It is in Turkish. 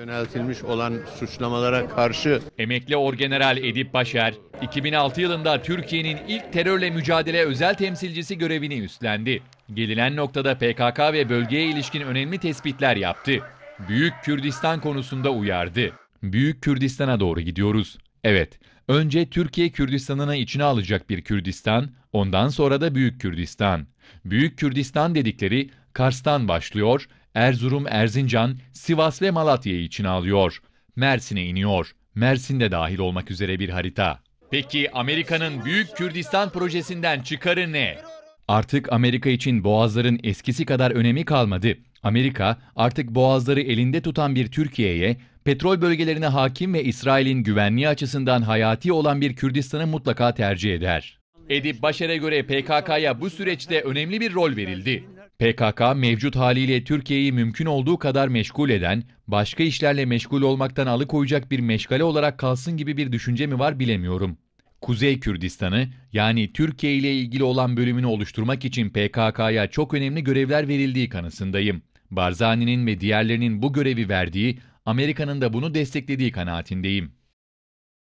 Yöneltilmiş olan suçlamalara karşı Emekli Orgeneral Edip Başer, 2006 yılında Türkiye'nin ilk terörle mücadele özel temsilcisi görevini üstlendi. Gelinen noktada PKK ve bölgeye ilişkin önemli tespitler yaptı. Büyük Kürdistan konusunda uyardı. Büyük Kürdistan'a doğru gidiyoruz. Evet, önce Türkiye Kürdistan'ını içine alacak bir Kürdistan, ondan sonra da Büyük Kürdistan. Büyük Kürdistan dedikleri Kars'tan başlıyor, Erzurum, Erzincan, Sivas ve Malatya'yı içine alıyor. Mersin'e iniyor. Mersin'de dahil olmak üzere bir harita. Peki Amerika'nın Büyük Kürdistan projesinden çıkarı ne? Artık Amerika için boğazların eskisi kadar önemi kalmadı. Amerika artık boğazları elinde tutan bir Türkiye'ye, petrol bölgelerine hakim ve İsrail'in güvenliği açısından hayati olan bir Kürdistan'ı mutlaka tercih eder. Edip Başer'e göre PKK'ya bu süreçte önemli bir rol verildi. PKK mevcut haliyle Türkiye'yi mümkün olduğu kadar meşgul eden, başka işlerle meşgul olmaktan alıkoyacak bir meşgale olarak kalsın gibi bir düşünce mi var bilemiyorum. Kuzey Kürdistan'ı yani Türkiye ile ilgili olan bölümünü oluşturmak için PKK'ya çok önemli görevler verildiği kanısındayım. Barzani'nin ve diğerlerinin bu görevi verdiği, Amerika'nın da bunu desteklediği kanaatindeyim.